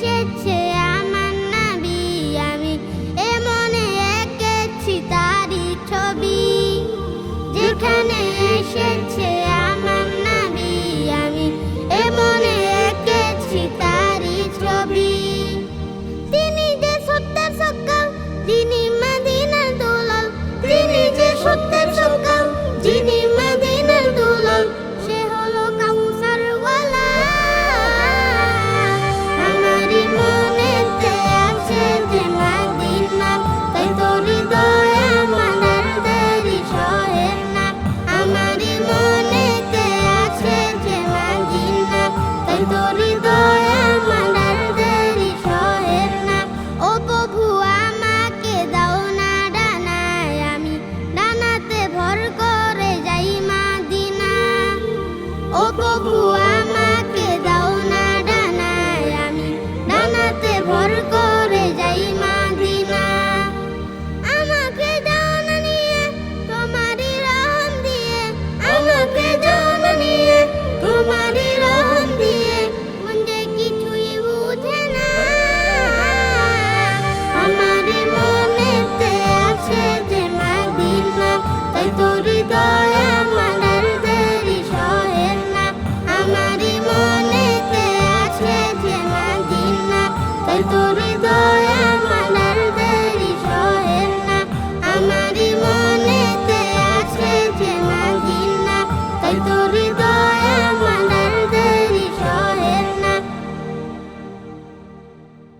谢谢。hidayet হৃদয় আমার দেরি সহের না। আমারই মনেতে আছে যে মাদিনা তাই তোর